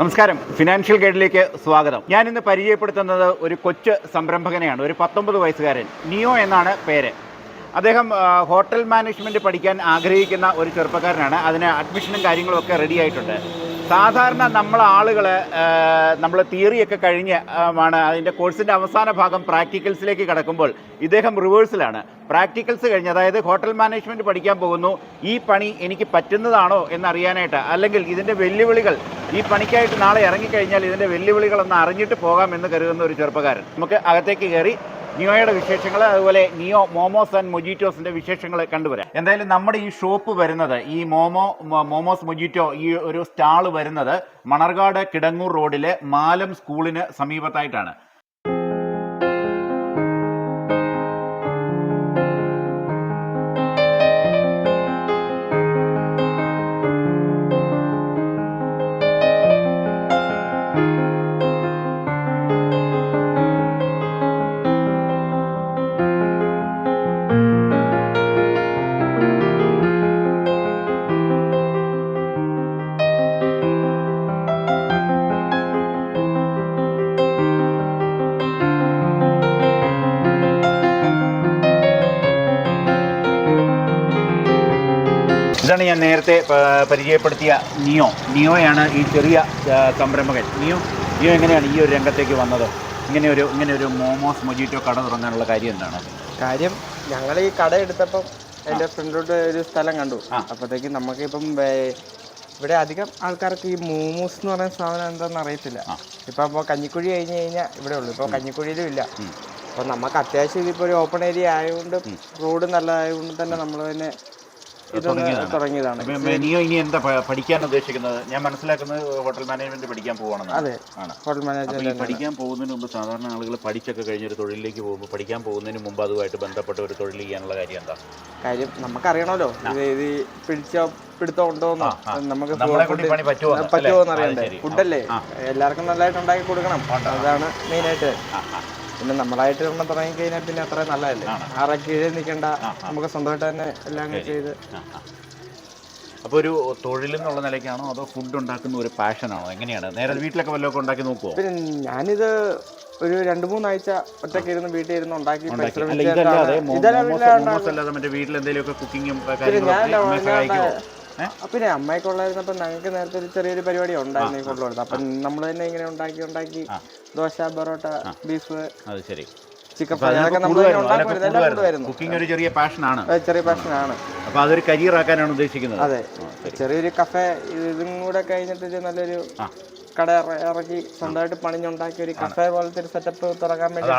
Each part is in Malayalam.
നമസ്കാരം. ഫിനാൻഷ്യൽ ഗൈഡിലേക്ക് സ്വാഗതം. ഞാൻ ഇന്ന് പരിചയപ്പെടുത്തുന്നത് ഒരു കൊച്ചു സംരംഭകനെയാണ്. ഒരു പത്തൊമ്പത് വയസ്സുകാരൻ. നിയോ എന്നാണ് പേര്. അദ്ദേഹം ഹോട്ടൽ മാനേജ്മെന്റ് പഠിക്കാൻ ആഗ്രഹിക്കുന്ന ഒരു ചെറുപ്പക്കാരനാണ്. അതിന് അഡ്മിഷനും കാര്യങ്ങളും ഒക്കെ റെഡി ആയിട്ടുണ്ട്. സാധാരണ നമ്മൾ ആളുകൾ നമ്മൾ തിയറിയൊക്കെ കഴിഞ്ഞ് ആണ് അതിന്റെ കോഴ്സിന്റെ അവസാന ഭാഗം പ്രാക്ടിക്കൽസിലേക്ക് കടക്കുമ്പോൾ ഇദ്ദേഹം റിവേഴ്സിലാണ് പ്രാക്ടിക്കൽസ് കഴിഞ്ഞ് അതായത് ഹോട്ടൽ മാനേജ്മെന്റ് പഠിക്കാൻ പോകുന്നു. ഈ പണി എനിക്ക് പറ്റുന്നതാണോ എന്നറിയാനായിട്ട് അല്ലെങ്കിൽ ഇതിന്റെ വെല്ലുവിളികൾ ഈ പണിക്കായിട്ട് നാളെ ഇറങ്ങിക്കഴിഞ്ഞാൽ ഇതിന്റെ വെല്ലുവിളികളൊന്ന് അറിഞ്ഞിട്ട് പോകാം എന്ന് കരുതുന്ന ഒരു ചെറുപ്പക്കാരൻ. നമുക്ക് അകത്തേക്ക് കയറി നിയോയുടെ വിശേഷങ്ങൾ അതുപോലെ നിയോ മോമോസ് ആൻഡ് മൊജിറ്റോസിന്റെ വിശേഷങ്ങൾ കണ്ടുവരാം. എന്തായാലും നമ്മുടെ ഈ ഷോപ്പ് വരുന്നത് ഈ മോമോ മോമോസ് മൊജിറ്റോ ഈ ഒരു സ്റ്റാൾ വരുന്നത് മണർകാട് കിടങ്ങൂർ റോഡിലെ മാലം സ്കൂളിന് സമീപത്തായിട്ടാണ്. ഞാൻ നേരത്തെ പരിചയപ്പെടുത്തിയ നിയോ. നിയോയാണ് ഈ ചെറിയ സംരംഭകൻ. നിയോ നിയോ എങ്ങനെയാണ് ഈ ഒരു രംഗത്തേക്ക് വന്നത്? ഇങ്ങനെ ഒരു ഇങ്ങനെ ഒരു മോമോസ് മൊജിറ്റോ കട തുടങ്ങാനുള്ള കാര്യം എന്താണ്? കാര്യം ഞങ്ങൾ ഈ കട എടുത്തപ്പം എന്റെ ഫ്രണ്ടിലോട്ട് ഒരു സ്ഥലം കണ്ടു. അപ്പോഴത്തേക്കും നമുക്കിപ്പം ഇവിടെ അധികം ആൾക്കാർക്ക് ഈ മോമോസ് എന്ന് പറയുന്ന സാധനം എന്താണെന്ന് അറിയത്തില്ല. ഇപ്പം അപ്പോൾ കഞ്ഞിക്കുഴി കഴിഞ്ഞ് കഴിഞ്ഞാൽ ഇവിടെ ഉള്ളൂ. ഇപ്പോൾ കഞ്ഞിക്കുഴിയിലും ഇല്ല. അപ്പോൾ നമുക്ക് അത്യാവശ്യം ഇതിപ്പോൾ ഒരു ഓപ്പൺ ഏരിയ ആയതുകൊണ്ട് റോഡ് നല്ലതായതുകൊണ്ട് തന്നെ നമ്മൾ തന്നെ തുടങ്ങിയതാണ്. നീയോ ഇനി എന്താ പഠിക്കാൻ ഉദ്ദേശിക്കുന്നത്? ഞാൻ മനസ്സിലാക്കുന്നത് ഹോട്ടൽ മാനേജ്മെന്റ് പഠിക്കാൻ പോവാണെന്ന് അതെ. ഹോട്ടൽ മാനേജ്മെന്റ് പഠിക്കാൻ പോകുന്നതിന് മുമ്പ് സാധാരണ ആളുകൾ പഠിച്ചൊക്കെ കഴിഞ്ഞൊരു തൊഴിലിലേക്ക് പോകുമ്പോൾ പഠിക്കാൻ പോകുന്നതിന് മുമ്പ് അതുമായിട്ട് ബന്ധപ്പെട്ട ഒരു തൊഴിൽ ചെയ്യാനുള്ള കാര്യം എന്താ? കാര്യം നമുക്കറിയണമല്ലോ. ഇത് ഇത് ഈ പിടിച്ചോ പിടുത്തം ഉണ്ടോന്നോ. നമുക്ക് പറ്റുമോ എന്ന്? അറിയണ്ടേ. ഫുഡല്ലേ? എല്ലാവർക്കും നല്ലതായിട്ട് ഉണ്ടാക്കി കൊടുക്കണം. അതാണ് മെയിനായിട്ട്. പിന്നെ നമ്മളായിട്ട് ഒരെണ്ണം തുടങ്ങി കഴിഞ്ഞാൽ പിന്നെ അത്ര നല്ലതല്ലേ? ആറെ കീഴിൽ നിൽക്കണ്ട നമുക്ക് സ്വന്തമായിട്ട് തന്നെ എല്ലാം ചെയ്ത്. അപ്പോൾ ഒരു തൊഴിൽ എന്നുള്ള നിലയ്ക്കാണോ അതോ ഫുഡ് ഉണ്ടാക്കുന്ന ഒരു പാഷനാണോ എങ്ങനെയാണ്? നേരെ വീട്ടിലൊക്കെ വല്ലതൊക്കെ ഉണ്ടാക്കി നോക്കുമോ പിന്നെ ഞാനിത് ഒരു രണ്ട് മൂന്നാഴ്ച ഒറ്റയ്ക്ക് ഇരുന്ന് വീട്ടിൽ ഇരുന്ന് ഉണ്ടാക്കി ഇതല്ലാതെ മറ്റേ വീട്ടിൽ എന്തെങ്കിലുമൊക്കെ കുക്കിങ്ങും കാര്യങ്ങളൊക്കെ അമ്മയെ സഹായിക്കുമോ ഉള്ളായിരുന്നപ്പോ പിന്നെ ഞങ്ങൾക്ക് നേരത്തെ ഒരു ചെറിയൊരു പരിപാടി ഉണ്ടായിരുന്നു ഈ കൊണ്ടുവരുന്നത് അപ്പൊ നമ്മൾ തന്നെ ഇങ്ങനെ ഉണ്ടാക്കി ഉണ്ടാക്കി ദോശ പൊറോട്ട ബീഫ് അത് ശരി. കുക്കിംഗ് ഒരു ചെറിയ പാഷനാണ് അത് ചെറിയ പാഷനാണ് അപ്പോൾ അതൊരു കരിയർ ആക്കാനാണ് ഉദ്ദേശിക്കുന്നത്. അതെ. ചെറിയൊരു കഫേ ഇതും കൂടെ കഴിഞ്ഞിട്ട് നല്ലൊരു. കട ഇറ- ഇറക്കി സ്വന്തമായിട്ട് പണിഞ്ഞുണ്ടാക്കി ഒരു കഫേ പോലത്തെ ഒരു സെറ്റപ്പ് തുടങ്ങാൻ വേണ്ടി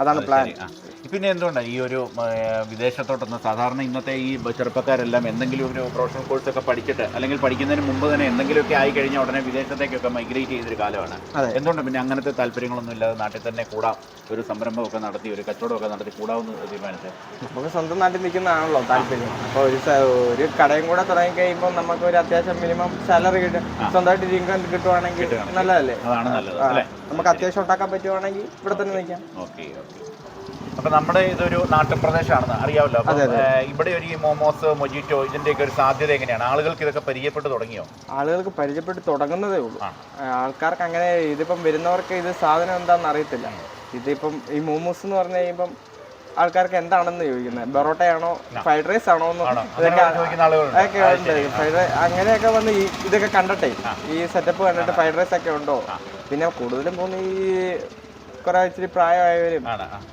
അതാണ് പ്ലാൻ പിന്നെ എന്തുകൊണ്ടാണ് ഈ ഒരു വിദേശത്തോട്ടൊന്ന് സാധാരണ ഇന്നത്തെ ഈ ചെറുപ്പക്കാരെല്ലാം എന്തെങ്കിലും ഒരു പ്രൊഫഷണൽ കോഴ്സ് ഒക്കെ പഠിച്ചിട്ട് അല്ലെങ്കിൽ പഠിക്കുന്നതിന് മുമ്പ് തന്നെ എന്തെങ്കിലുമൊക്കെ ആയി കഴിഞ്ഞാൽ ഉടനെ വിദേശത്തേക്കൊക്കെ മൈഗ്രേറ്റ് ചെയ്തൊരു കാലമാണ്. എന്തുകൊണ്ട് പിന്നെ അങ്ങനത്തെ താല്പര്യങ്ങളൊന്നും ഇല്ലാതെ നാട്ടിൽ തന്നെ കൂടാം. ഒരു സംരംഭമൊക്കെ നടത്തി ഒരു കച്ചവടമൊക്കെ നടത്തി കൂടാമെന്ന് തീരുമാനിച്ചത് നമുക്ക് സ്വന്തം നാട്ടിൽ നിൽക്കുന്നതാണല്ലോ താല്പര്യം. അപ്പോൾ ഒരു ഒരു കടയും കൂടെ തുടങ്ങി കഴിയുമ്പോൾ നമുക്ക് ഒരു അത്യാവശ്യം മിനിമം സാലറി കിട്ടും. സ്വന്തമായിട്ട് ഇൻകം കിട്ടുവാണെങ്കിൽ നല്ലതല്ലേ? അതാണ് നല്ലത് അല്ലേ? നമുക്ക് അത്യാവശ്യം ഉണ്ടാക്കാൻ പറ്റുവാണെങ്കിൽ ഇവിടെ തന്നെ നിൽക്കാം. Okay okay. അപ്പൊ നമ്മുടെ ഇതൊരു നാട്ടുപ്രദേശമാണെന്ന് അറിയാമല്ലോ. ഇവിടെ ഒരു മോമോസ് മൊജിറ്റോ ഇതിന്റെയൊക്കെ ഒരു സാധ്യത എങ്ങനെയാണ്? ആളുകൾക്ക് ഇതൊക്കെ പരിചയപ്പെട്ട് തുടങ്ങിയോ? ആളുകൾക്ക് പരിചയപ്പെട്ട് തുടങ്ങുന്നതേ ഉള്ളൂ. ആൾക്കാർക്ക് അങ്ങനെ ഇതിപ്പം വരുന്നവർക്ക് ഇത് സാധനം എന്താണെന്ന് അറിയത്തില്ല. ഇതിപ്പം ഈ മോമോസ് എന്ന് പറഞ്ഞു കഴിയുമ്പം ആൾക്കാർക്ക് എന്താണെന്ന് ചോദിക്കുന്നത്? ബൊറോട്ടയാണോ ഫ്രൈഡ് റൈസ് ആണോ എന്ന് ഇതൊക്കെ അതൊക്കെ ഉണ്ട്. ഫ്രൈഡ് റൈസ് അങ്ങനെയൊക്കെ വന്ന് ഈ ഇതൊക്കെ കണ്ടട്ടെ ഈ സെറ്റപ്പ് കണ്ടിട്ട് ഫ്രൈഡ് റൈസ് ഒക്കെ ഉണ്ടോ? പിന്നെ കൂടുതലും പോകുന്ന ഈ കുറെ ഇച്ചിരി പ്രായമായവരും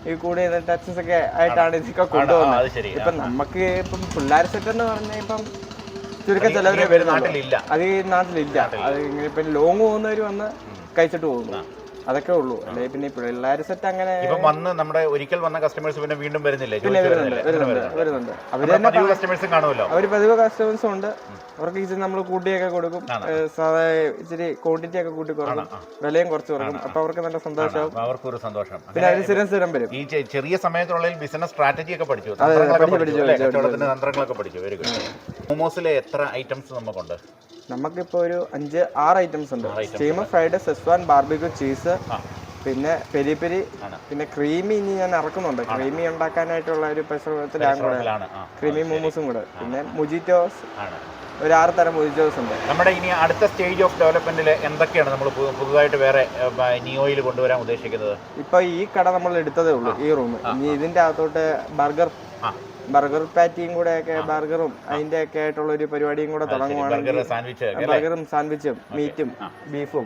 ഈ കൂടെ ടച്ചസ് ഒക്കെ ആയിട്ടാണ് ഇതൊക്കെ കൊണ്ടുപോകുന്നത് ഇപ്പൊ നമുക്ക് ഇപ്പം പിള്ളേർ സെറ്റ് എന്ന് പറഞ്ഞാൽ ഇപ്പം ചുരുക്കം ചിലവരെ വരുന്നുള്ളൂ അത് ഈ നാട്ടിലില്ല. അത് ഇങ്ങനെ ഇപ്പം ലോങ് പോകുന്നവർ വന്ന് കഴിച്ചിട്ട് പോകുന്നു. അതൊക്കെ ഉള്ളൂ. അല്ലെങ്കിൽ പിന്നെ പിള്ളേർ സെറ്റ് അങ്ങനെ ഇപ്പൊ വന്ന് നമ്മുടെ ഒരിക്കൽ വന്ന കസ്റ്റമേഴ്സ് പിന്നെ വീണ്ടും വരുന്നില്ലേ? പിന്നെ വരുന്നുണ്ട്? വരുന്നുണ്ട് വരുന്നുണ്ട്. അവർ തന്നെ കസ്റ്റമേഴ്സും കാണുമല്ലോ? അവർ പതിവ് കസ്റ്റമേഴ്സും ഉണ്ട്. അവർക്ക് ഇച്ചിരി നമ്മൾ കൂട്ടിയൊക്കെ കൊടുക്കും. സാധാ ഇച്ചിരി ക്വാണ്ടിറ്റി ഒക്കെ കൂട്ടി കുറക്കും. വിലയും കുറച്ച് കുറക്കും. അപ്പൊ അവർക്ക് നല്ല സന്തോഷം അവർക്ക് ഒരു സന്തോഷം. പിന്നെ അവർ സ്ഥിരം സ്ഥിരം വരും ഈ ചെറിയ സമയത്തുള്ള ബിസിനസ് സ്ട്രാറ്റജി ഒക്കെ പഠിച്ചു. തന്ത്രങ്ങളൊക്കെ പഠിച്ചു വെരി ഗുഡ് മോമോസിലെ എത്ര ഐറ്റംസ് നമുക്കുണ്ട് നമുക്കിപ്പോ ഒരു അഞ്ച് ആറ് ഐറ്റംസ് ഉണ്ട്. Steam fried schezwan barbecue cheese പിന്നെ പെരി പെരി പിന്നെ ക്രീമി ഇനി ഞാൻ ഇറക്കുന്നുണ്ട്. ക്രീമി ഉണ്ടാക്കാനായിട്ടുള്ള ഒരു പരിശ്രമത്തിലാണ് കൂടെ ക്രീമി മോമോസും കൂടെ. പിന്നെ മുജിറ്റോസ് ഒരു ആറ് തരം മുജിറ്റോസ് ഉണ്ട്. നമ്മുടെ ഇനി അടുത്ത സ്റ്റേജ് ഓഫ് ഡെവലപ്മെന്റിൽ എന്തൊക്കെയാണ് നമ്മൾ പുതുതായിട്ട് വേറെ നിയോയിൽ കൊണ്ടുവരാൻ ഉദ്ദേശിക്കുന്നത്? ഇപ്പൊ ഈ കട നമ്മൾ എടുത്തതേ ഉള്ളൂ ഈ റൂം ഇനി ഇതിന്റെ അകത്തോട്ട് ബർഗർ. ബർഗർ പാറ്റിയും കൂടെ ഒക്കെ ബർഗറും അതിന്റെ ഒക്കെ ആയിട്ടുള്ള ഒരു പരിപാടിയും കൂടെ തുടങ്ങുവാണെങ്കിൽ സാൻഡ്വിച്ച് ബർഗറും സാൻഡ്വിച്ചും മീറ്റും ബീഫും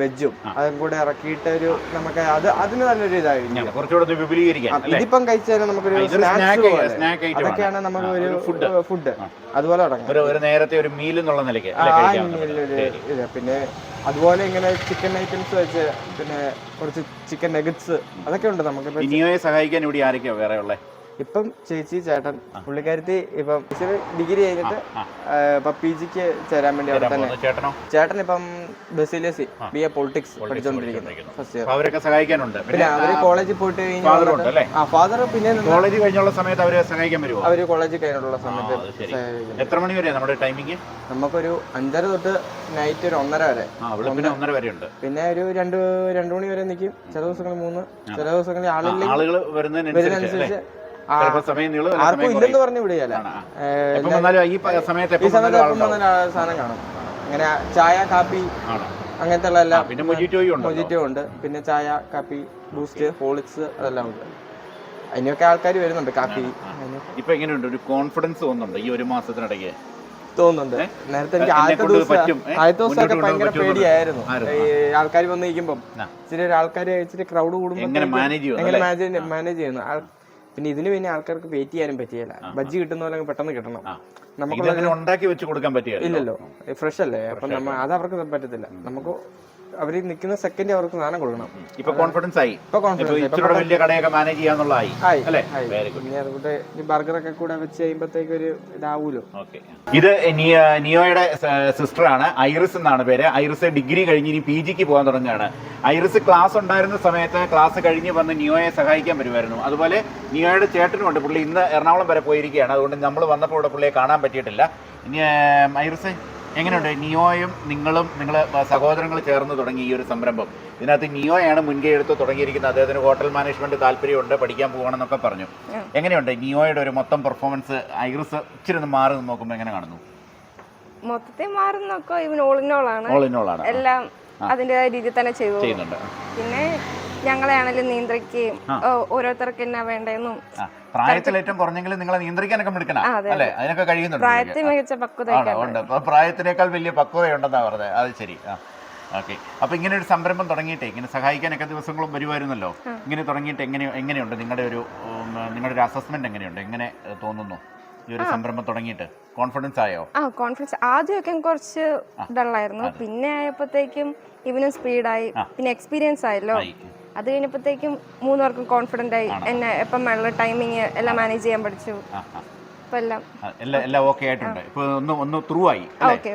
വെജും അതും കൂടെ ഇറക്കിയിട്ട് ഒരു നമുക്ക് അത് അതിന് നല്ലൊരു ഇതായിരിക്കും ഇതിപ്പം കഴിച്ചാലും നമുക്കൊരു സ്നാക്സ്. അതൊക്കെയാണ് നമുക്ക് ഒരു ഫുഡ്. അതുപോലെ തുടങ്ങാം. നേരത്തെ ഒരു മീൽ എന്നുള്ള നിലയ്ക്ക് ആ മീലിലൊരു ഇത്. പിന്നെ അതുപോലെ ഇങ്ങനെ ചിക്കൻ ഐറ്റംസ് വെച്ച് പിന്നെ കുറച്ച് ചിക്കൻ നെഗറ്റ്സ് അതൊക്കെ ഉണ്ട് നമുക്ക്. സഹായിക്കാൻ ഇവിടെ ആരൊക്കെയാ വേറെ ഉള്ളത് ഇപ്പം ചേച്ചി ചേട്ടൻ പുള്ളിക്കാരത്തി ഇപ്പം ഡിഗ്രി കഴിഞ്ഞിട്ട് ഇപ്പൊ പി ജിക്ക് ചേരാൻ വേണ്ടി അവിടെ തന്നെ. ചേട്ടൻ ഇപ്പം ബസിലിയസി ബി എ പൊളിറ്റിക്സ് പഠിച്ചോണ്ടിരിക്കുന്നു. ഫസ്റ്റ് ഇയർ അവരൊക്കെ സഹായിക്കാനുണ്ട്. പിന്നെ അവർ കോളേജിൽ പോയിട്ട് കഴിഞ്ഞാൽ ഫാദർ ആ പിന്നെ കോളേജ് കഴിഞ്ഞുള്ള സമയത്ത് അവരെ സഹായിക്കാൻ വരുമോ അവർ കോളേജിൽ കഴിഞ്ഞുള്ള സമയത്ത്. എത്ര മണി വരെയാണ് നമ്മുടെ ടൈമിംഗ് നമുക്കൊരു അഞ്ചര തൊട്ട് നൈറ്റ് ഒരു ഒന്നര വരെ. ഒന്നര വരെ ഉണ്ട് പിന്നെ ഒരു രണ്ട് രണ്ടു മണി വരെ നിൽക്കും ചില ദിവസങ്ങളിൽ മൂന്ന് ചില ദിവസങ്ങളിൽ ആളുകൾ വരുന്നതിനനുസരിച്ച് ആർക്കും ഇല്ലെന്ന് പറഞ്ഞ് വിടുകയല്ല. ഈ സമയത്ത് സാധനം കാണും. അങ്ങനെ ചായ കാപ്പി അങ്ങനത്തെ ഉള്ള എല്ലാം പിന്നെ മൊജിറ്റോ ഉണ്ട്? പിന്നെ ചായ കാപ്പി ബൂസ്റ്റ് ഹോളിക്സ് അതെല്ലാം ഉണ്ട്. അതിനൊക്കെ ആൾക്കാർ വരുന്നുണ്ട് കാപ്പി. ഇപ്പൊ എങ്ങനെയുണ്ട്? ഒരു കോൺഫിഡൻസ് തോന്നുന്നുണ്ട് ഈ ഒരു മാസത്തിനിടയ്ക്ക്? തോന്നുന്നുണ്ട്. നേരത്തെ എനിക്ക് ആദ്യത്തെ ദിവസം ആദ്യത്തെ ദിവസമൊക്കെ ഭയങ്കര പേടിയായിരുന്നു. ആൾക്കാർ വന്ന്. ഇച്ചിരി ആൾക്കാർ ഇച്ചിരി ക്രൗഡ് കൂടുമ്പോൾ എങ്ങനെ മാനേജ് ചെയ്യുന്നു. പിന്നെ ഇതിന് പിന്നെ ആൾക്കാർക്ക് വെയിറ്റ് ചെയ്യാനും പറ്റിയല്ല ബജ്ജി കിട്ടുന്ന പോലെ പെട്ടെന്ന് കിട്ടണം. നമുക്ക് ഉണ്ടാക്കി വെച്ച് കൊടുക്കാൻ പറ്റിയ ഇല്ലല്ലോ. ഫ്രഷ് അല്ലേ അപ്പൊ അത് അവർക്ക് പറ്റത്തില്ല. നമുക്ക് അവർ നിൽക്കുന്ന സെക്കൻഡ് അവർക്ക് സാധനം കൊടുക്കണം. ഇപ്പൊ കോൺഫിഡൻസ് ആയി. ഇപ്പൊ കോൺഫിഡൻസ് വലിയ കടയൊക്കെ മാനേജ് ചെയ്യാന്നുള്ളതായി. അതുകൊണ്ട് ഈ ബർഗറൊക്കെ കൂടെ വെച്ച് കഴിയുമ്പോഴത്തേക്ക് ഒരു ഇതാവൂലോ? ഇത് നിയോയുടെ സിസ്റ്റർ ആണ്. ഐറിസ് എന്നാണ് പേര്. ഐറിസ് ഡിഗ്രി കഴിഞ്ഞ് ഇനി പി ജിക്ക് പോകാൻ തുടങ്ങുകയാണ്. ഐറിസ് ക്ലാസ് ഉണ്ടായിരുന്ന സമയത്ത് ക്ലാസ് കഴിഞ്ഞ് വന്ന് നിയോയെ സഹായിക്കാൻ വരുമായിരുന്നു. അതുപോലെ നിയോയുടെ ചേട്ടനുമുണ്ട് പുള്ളി. ഇന്ന് എറണാകുളം വരെ പോയിരിക്കുകയാണ്. അതുകൊണ്ട് നമ്മൾ വന്നപ്പോൾ ഇവിടെ പുള്ളിയെ കാണാൻ പറ്റിയിട്ടില്ല. ഇനി ഐറിസ് എങ്ങനെയുണ്ട്? നിയോയും നിങ്ങളും നിങ്ങൾ സഹോദരങ്ങൾ ചേർന്ന് തുടങ്ങി ഈ ഒരു സംരംഭം. ഇതിനകത്ത് നിയോയാണ് മുൻകൈ എടുത്ത് തുടങ്ങിയിരിക്കുന്നത്. അദ്ദേഹത്തിന് ഹോട്ടൽ മാനേജ്മെന്റ് താല്പര്യമുണ്ട് പഠിക്കാൻ പോകണമെന്നൊക്കെ പറഞ്ഞു. എങ്ങനെയുണ്ട്? നിയോയുടെ ഒരു മൊത്തം പെർഫോമൻസ് ഐറിസ് ഇച്ചിരി ഒന്ന് മാറി നോക്കുമ്പോൾ എങ്ങനെ കാണുന്നു? മൊത്തത്തിൽ ഇവൻ ഓൾ ആണ്. എല്ലാം അതിന്റെതായ രീതിയിൽ തന്നെ ചെയ്തു. ചെയ്യുന്നുണ്ട്. പിന്നെ ഞങ്ങളെ ആണെങ്കിലും നിയന്ത്രിക്കുകയും ഓരോരുത്തർക്ക് എന്നാ വേണ്ടതെന്നും പ്രായത്തിൽ ഏറ്റവും കുറഞ്ഞെങ്കിലും നിങ്ങളെ നിയന്ത്രിക്കാനൊക്കെ മിടുക്കണം അല്ലെ? അതിനൊക്കെ കഴിയുന്നുണ്ട് പ്രായത്തിൽ മികച്ച ഉണ്ട്. പ്രായത്തിനേക്കാൾ വലിയ പക്വതയുണ്ടെന്നാ പറഞ്ഞത്. അത് ശരി. ആ. ഓക്കെ. അപ്പൊ ഇങ്ങനെ ഒരു സംരംഭം തുടങ്ങിയിട്ടേ ഇങ്ങനെ സഹായിക്കാനൊക്കെ ദിവസങ്ങളും വരുമായിരുന്നല്ലോ? ഇങ്ങനെ തുടങ്ങിയിട്ട് എങ്ങനെ എങ്ങനെയുണ്ട്? നിങ്ങളുടെ ഒരു നിങ്ങളുടെ ഒരു അസസ്മെന്റ് എങ്ങനെയുണ്ട്? എങ്ങനെ തോന്നുന്നു? ഈ ഒരു സംരംഭം തുടങ്ങിയിട്ട്. കോൺഫിഡൻസ് ആയോ? ആ കോൺഫിഡൻസ് ആദ്യമൊക്കെ കുറച്ച് ഡള്ളായിരുന്നു. പിന്നെ ആയപ്പോഴത്തേക്കും ഇവനും സ്പീഡായി പിന്നെ എക്സ്പീരിയൻസ് ആയല്ലോ. ആയി. അത് കഴിഞ്ഞപ്പോഴത്തേക്കും മൂന്നുപേർക്കും കോൺഫിഡന്റ് ആയി. എന്നെ എപ്പം വെള്ള ടൈമിങ് എല്ലാം മാനേജ് ചെയ്യാൻ പഠിച്ചു. ആ ആ. അപ്പം എല്ലാം. ആ, എല്ലാം എല്ലാം ഓക്കെ ആയിട്ടുണ്ട്. ഇപ്പൊ ഒന്ന് ഒന്ന് ത്രൂ ആയി അല്ലേ? ഓക്കെ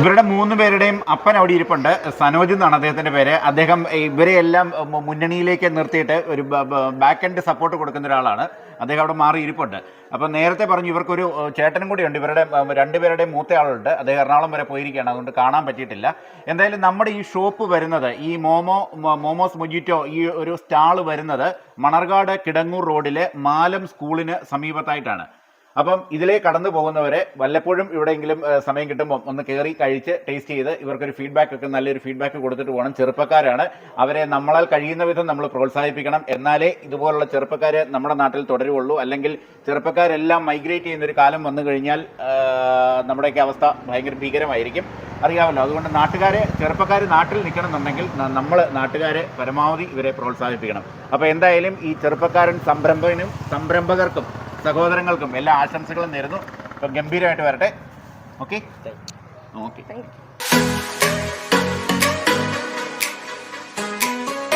ഇവരുടെ മൂന്ന് പേരുടെയും അപ്പൻ അവിടെ ഇരിപ്പുണ്ട്. സനോജ് എന്നാണ് അദ്ദേഹത്തിന്റെ പേര്. അദ്ദേഹം ഇവരെ എല്ലാം മുന്നണിയിലേക്ക് നിർത്തിയിട്ട് ഒരു ബാക്ക് എൻഡ് സപ്പോർട്ട് കൊടുക്കുന്ന ഒരാളാണ്. അദ്ദേഹം അവിടെ മാറി ഇരിപ്പുണ്ട്. അപ്പം നേരത്തെ പറഞ്ഞു ഇവർക്കൊരു ചേട്ടനും ചേട്ടനും കൂടിയുണ്ട്. ഇവരുടെ രണ്ടുപേരുടെയും മൂത്ത ആളുണ്ട് അദ്ദേഹം എറണാകുളം വരെ പോയിരിക്കുകയാണ്. അതുകൊണ്ട് കാണാൻ പറ്റിയിട്ടില്ല. എന്തായാലും നമ്മുടെ ഈ ഷോപ്പ് വരുന്നത് ഈ മോമോ മോമോസ് മൊജിറ്റോ ഈ ഒരു സ്റ്റാൾ വരുന്നത് മണർകാട് കിടങ്ങൂർ റോഡിലെ മാലം സ്കൂളിന് സമീപത്തായിട്ടാണ്. അപ്പം ഇതിലേ കടന്നു പോകുന്നവരെ വല്ലപ്പോഴും എവിടെയെങ്കിലും സമയം കിട്ടുമ്പോൾ ഒന്ന് കയറി കഴിച്ച് ടേസ്റ്റ് ചെയ്ത് ഇവർക്കൊരു ഫീഡ്ബാക്ക് ഒക്കെ നല്ലൊരു ഫീഡ്ബാക്ക് കൊടുത്തിട്ട് പോകണം. ചെറുപ്പക്കാരാണ്. അവരെ നമ്മളാൽ കഴിയുന്ന വിധം നമ്മൾ പ്രോത്സാഹിപ്പിക്കണം. എന്നാലേ ഇതുപോലുള്ള ചെറുപ്പക്കാർ നമ്മുടെ നാട്ടിൽ തുടരുള്ളൂ അല്ലെങ്കിൽ ചെറുപ്പക്കാരെല്ലാം മൈഗ്രേറ്റ് ചെയ്യുന്ന ഒരു കാലം വന്നു കഴിഞ്ഞാൽ നമ്മുടെയൊക്കെ അവസ്ഥ ഭയങ്കര ഭീകരമായിരിക്കും. അറിയാമല്ലോ. അതുകൊണ്ട് നാട്ടുകാരെ ചെറുപ്പക്കാർ നാട്ടിൽ നിൽക്കണമെന്നുണ്ടെങ്കിൽ നമ്മൾ നാട്ടുകാരെ പരമാവധി ഇവരെ പ്രോത്സാഹിപ്പിക്കണം. അപ്പോൾ എന്തായാലും ഈ ചെറുപ്പക്കാരൻ സംരംഭകനും സംരംഭകർക്കും സഹോദരങ്ങൾക്കും എല്ലാ ആശംസകളും നേരുന്നു. ഇപ്പം ഗംഭീരമായിട്ട് വരട്ടെ. Okay okay thank you